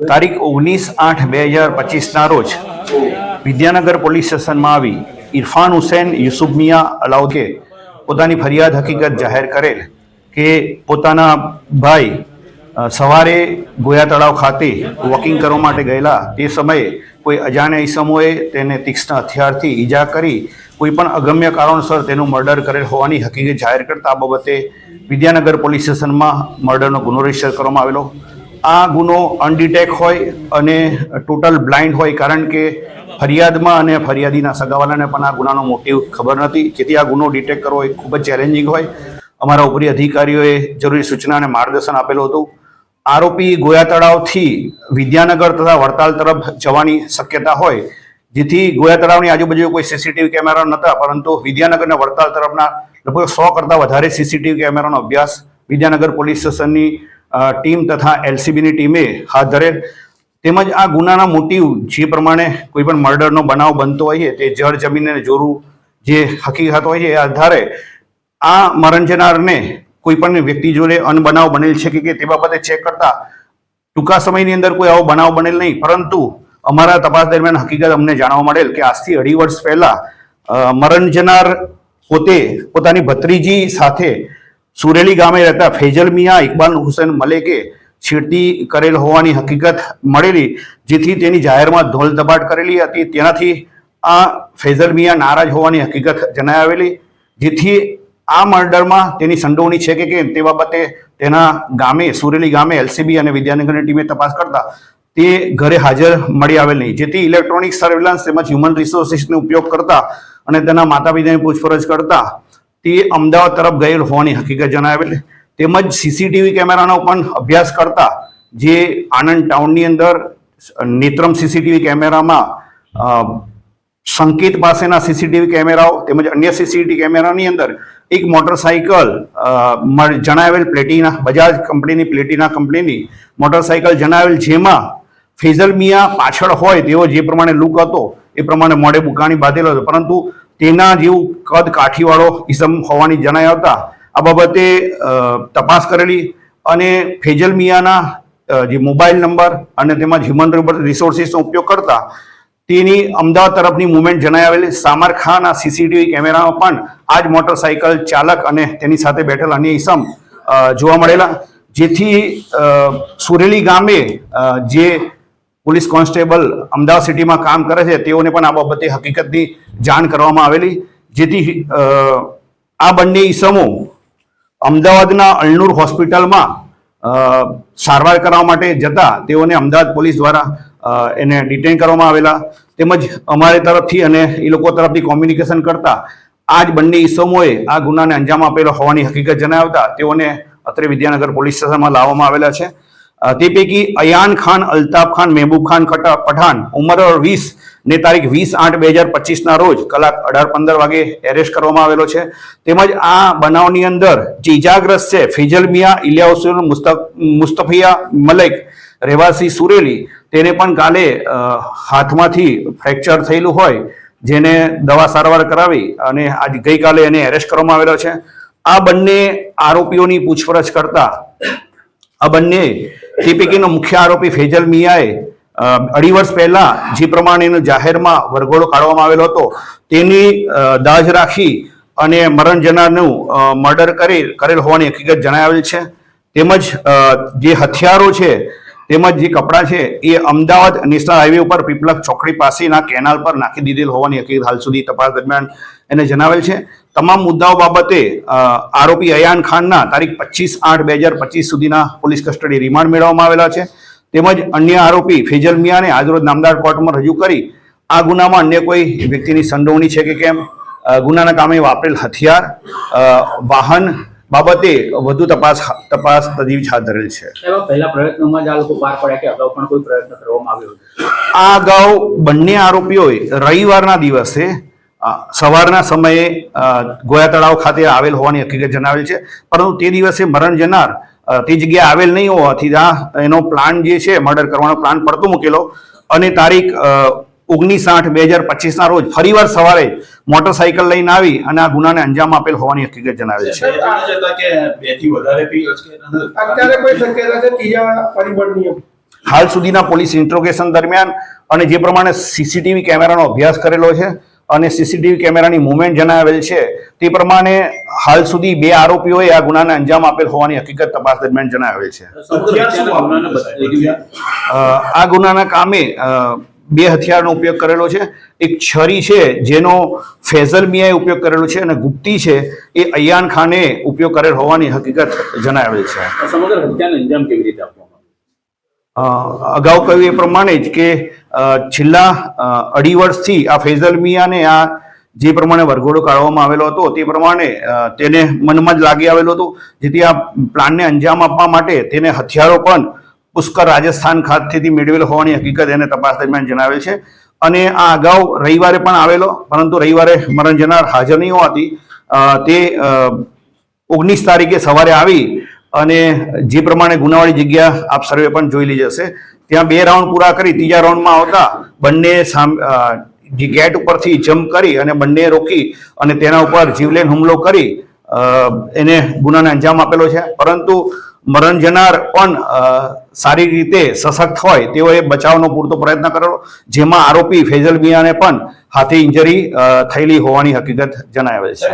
તારીખ ઓગણીસ આઠ બે હજાર પચીસના રોજ વિદ્યાનગર પોલીસ સ્ટેશનમાં આવી ઇરફાન હુસેન, યુસુફ મિયા અલાઉકે પોતાની ફરિયાદ હકીકત જાહેર કરેલ કે પોતાના ભાઈ સવારે ગોયા તળાવ ખાતે વોકિંગ કરવા માટે ગયેલા. તે સમયે કોઈ અજાણ્યા ઈસમોએ તેને તીક્ષ્ણ હથિયારથી ઈજા કરી કોઈ પણ અગમ્ય કારણસર તેનું મર્ડર કરેલ હોવાની હકીકત જાહેર કરતા આ બાબતે વિદ્યાનગર પોલીસ સ્ટેશનમાં મર્ડરનો ગુનો રજિસ્ટર કરવામાં આવેલો. આ ગુનો અનડિટેક હોય અને ટોટલ બ્લાઇન્ડ હોય, કારણ કે ફરિયાદમાં અને ફરિયાદીના સગાવાલાને પણ આ ગુનાનો મોટિવ ખબર નથી. જેથી આ ગુનો ડિટેક્ટ કરવો એ ખૂબ જ ચેલેન્જિંગ હોય. અમારા ઉપરી અધિકારીઓએ જરૂરી સૂચના અને માર્ગદર્શન આપેલું હતું. આરોપી ગોયા તળાવથી વિદ્યાનગર તથા વડતાલ તરફ જવાની શક્યતા હોય, જેથી ગોયા તળાવની આજુબાજુ કોઈ સીસીટીવી કેમેરા નહોતા, પરંતુ વિદ્યાનગર અને વડતાલ તરફના લગભગ સો કરતાં વધારે સીસીટીવી કેમેરાનો અભ્યાસ વિદ્યાનગર પોલીસ સ્ટેશનની ટીમ તથા એલસીબીની ટીમે હાથ ધરેલ તેમજ આ ગુનાના મોટિવ જે પ્રમાણે કોઈ પણ મર્ડરનો બનાવ બનતો હોય તે જળ જમીનને જોરું જે હકીકત હોય છે, એ આધારે આ મરણ જનારને કોઈ પણ વ્યક્તિ જોડે અનબનાવ બનેલ છે કે તે બાબતે ચેક કરતા ટૂંકા સમયની અંદર કોઈ આવો બનાવ બનેલ નહીં. પરંતુ અમારા તપાસ દરમિયાન હકીકત અમને જાણવા મળેલ કે આજથી અઢી વર્ષ પહેલા મરણ જનાર પોતે પોતાની ભત્રીજી સાથે સુરેલી ગામે રહેતા ફેજલ મિયા ઇકબાલ હુસેન મલેકે છેડતી કરેલ હોવાની હકીકત મળેલી, જેથી તેની જાહેરમાં ધોલ ધપાટ કરેલી હતી. તેનાથી આ ફેઝલ મિયા નારાજ હોવાની હકીકત જણાઈ આવેલી, જેથી આ મર્ડરમાં તેની સંડોવણી છે કે કેમ તે બાબતે તેના ગામે, સુરેલી ગામે એલસીબી અને વિદ્યાનગરની ટીમે તપાસ કરતા તે ઘરે હાજર મળી આવેલ નહીં. જેથી ઇલેક્ટ્રોનિક સર્વેલન્સ તેમજ હ્યુમન રિસોર્સિસનો ઉપયોગ કરતા અને તેના માતા પિતાની પૂછપરછ કરતા તે અમદાવાદ તરફ ગયેલ હોવાની હકીકત જણાવેલ. તેમજ સીસીટીવી કેમેરાનો પણ અભ્યાસ કરતા જે આણંદ ટાઉનની અંદર નેત્રમ સીસીટીવી કેમેરામાં સંકેત પાસેના સીસીટીવી કેમેરાઓ તેમજ અન્ય સીસીટીવી કેમેરાની અંદર એક મોટરસાઇકલ જણાવેલ પ્લેટિના, બજાજ કંપનીની પ્લેટિના કંપનીની મોટરસાઇકલ જણાવેલ જેમાં ફેઝલ મિયા પાછળ હોય તેવો જે પ્રમાણે લુક હતો, એ પ્રમાણે મોડે બુકાણી બાંધેલો હતો. પરંતુ તેના જેવું કદ કાઠીવાળો ઇસમ હોવાની જણાઈ આવતા. આ બાબતે તપાસ કરેલી અને ફેજલ મિયાના જે મોબાઈલ નંબર અને તેમાં હ્યુમન રિસોર્સિસનો ઉપયોગ કરતા, તેની અમદાવાદ તરફની મુવમેન્ટ જણાઈ આવેલી. સામર ખાનના સીસીટીવી કેમેરામાં પણ આ જ મોટરસાઇકલ ચાલક અને તેની સાથે બેઠેલા અન્ય ઈસમ જોવા મળેલા. જેથી સુરેલી ગામે જે પોલીસ કોન્સ્ટેબલ અમદાવાદ સિટીમાં કામ કરે છે, તેઓને પણ આ બાબતે હકીકતની જાણ કરવામાં આવેલી. જેથી આ બંને ઈસમો અમદાવાદના અલનૂર હોસ્પિટલમાં સારવાર કરવા માટે જતા તેઓને અમદાવાદ પોલીસ દ્વારા એને ડિટેન કરવામાં આવેલા. તેમજ અમારે તરફથી અને એ લોકો તરફથી કોમ્યુનિકેશન કરતા આ જ બંને ઈસમોએ આ ગુનાને અંજામ આપેલો હોવાની હકીકત જણાવતા તેઓને અત્રે વિદ્યાનગર પોલીસ સ્ટેશનમાં લાવવામાં આવેલા છે. તે પૈકી અયાન ખાન, અલ્તાફ ખાન, મહેબૂબ ખાન, ખટા પઠાન ઉંમર વીસ ને તારીખ વીસ આઠ બે હજાર પચીસના રોજ કલાક અઢાર પંદર વાગે એરેસ્ટ કરવામાં આવેલો છે. તેમજ આ બનાવની અંદર જે ઇજાગ્રસ્ત છે ફેજલ મિયા, ઇલિયા હુસેન મુસ્તફિયા મલેક, રહેવાસી સુરેલી. તેને પણ કાલે હાથમાંથી ફ્રેક્ચર થયેલું હોય જેને દવા સારવાર કરાવી અને આજ ગઈકાલે એને એરેસ્ટ કરવામાં આવેલો છે. આ બંને આરોપીઓની પૂછપરછ કરતા, આ બંને તે પૈકીનો મુખ્ય આરોપી ફેજલ મિયાએ અઢી વર્ષ પહેલા જે પ્રમાણે જાહેરમાં વરઘોડો કાઢવામાં આવેલો હતો, તેની દાજ રાખી અને મરણ જનારનું મર્ડર કરી, કરેલ હોવાની હકીકત જણાવેલ છે. તેમજ જે હથિયારો છે તેમજ જે કપડાં છે એ અમદાવાદ નેશનલ હાઈવે ઉપર પીપલક ચોકડી પાસેના કેનાલ પર નાખી દીધેલ હોવાની હકીકત હાલ સુધી તપાસ દરમિયાન એને જણાવેલ છે. તમામ મુદ્દાઓ બાબતે આરોપી અયાન ખાનના તારીખ પચીસ આઠ બે હજાર પચીસ સુધીના પોલીસ કસ્ટડી રિમાન્ડ મેળવવામાં આવેલા છે. તેમજ અન્ય આરોપી ફેજલ મિયાને આજરોજ નામદાર કોર્ટમાં રજૂ કરી આ ગુનામાં અન્ય કોઈ વ્યક્તિની સંડોવણી છે કે કેમ? ગુનાના કામે વાપરેલ હથિયાર વાહન બાબતે વધુ તપાસ તપાસ તજવીજ હાથ ધરેલ છે. પહેલા પ્રયત્નોમાં જ આ લોકો પાર પડ્યા કે અગાઉ પણ કોઈ પ્રયત્ન કરવામાં આવ્યો આ અગાઉ બંને આરોપીઓએ રવિવારના દિવસે સવારના સમયે ગોયા તળાવ ખાતે આવેલ હોવાની હકીકત જણાવેલ છે. પરંતુ તે દિવસે મરણ જનાર તે જગ્યાએ આવેલ નહીં હોવાથી આ એનો પ્લાન જે છે મર્ડર કરવાનો પ્લાન પડતો મૂકેલો. અને તારીખ ઓગણીસ આઠ બે હજાર પચીસના રોજ ફરીવાર સવારે મોટરસાયકલ લઈને આવી અને આ ગુનાને અંજામ આપેલ હોવાની હકીકત જણાવે છે? હાલ સુધીના પોલીસ ઇન્ટ્રોગેશન દરમિયાન અને જે પ્રમાણે સીસીટીવી કેમેરાનો અભ્યાસ કરેલો છે અને સીસીટીવી કેમેરાની મુવમેન્ટ જણાવેલ છે તે પ્રમાણે હાલ સુધી બે આરોપીઓએ આ ગુનાને અંજામ આપેલ હોવાની હકીકત તપાસ દરમિયાન જણાવેલ છે. આ ગુનાના કામે બે હથિયારનો ઉપયોગ કરેલો છે. એક છરી છે જેનો ફેઝલ મિયાએ ઉપયોગ કરેલો છે અને ગુપ્તી છે એ અયાન ખાને ઉપયોગ કરેલ હોવાની હકીકત જણાવેલ છે. સમગ્ર હત્યાને અંજામ કેવી રીતે અગાઉ કહ્યું એ પ્રમાણે જ કે છેલ્લા અઢી વર્ષથી આ ફેઝલ મિયાને આ જે પ્રમાણે વરઘોડો કાઢવામાં આવેલો હતો તે પ્રમાણે તેને મનમાં જ લાગી આવેલો હતો. જેથી આ પ્લાનને અંજામ આપવા માટે તેને હથિયારો પણ પુષ્કર રાજસ્થાન ખાતેથી મેળવેલ હોવાની હકીકત એને તપાસ દરમિયાન જણાવેલ છે. અને આ અગાઉ રવિવારે પણ આવેલો, પરંતુ રવિવારે મરણ જનાર હાજર નહીં હોવાથી તે ઓગણીસ તારીખે સવારે આવી અને જે પ્રમાણે ગુનાવાળી જગ્યા આપ સર્વે પણ જોઈ લીધી હશે. ત્યાં બે રાઉન્ડ પૂરા કરી, ત્રીજા રાઉન્ડમાં આવતા બંને જે ગેટ ઉપરથી જમ્પ કરી અને બંને રોકી અને તેના ઉપર જીવલેન હુમલો કરી એને ગુનાને અંજામ આપેલો છે. પરંતુ મરણ જનાર પણ સારી રીતે સશક્ત હોય, તેઓએ બચાવનો પૂરતો પ્રયત્ન કરેલો. જેમાં આરોપી ફૈઝલ મિયાને પણ હાથે ઇન્જરી થયેલી હોવાની હકીકત જણાવે છે.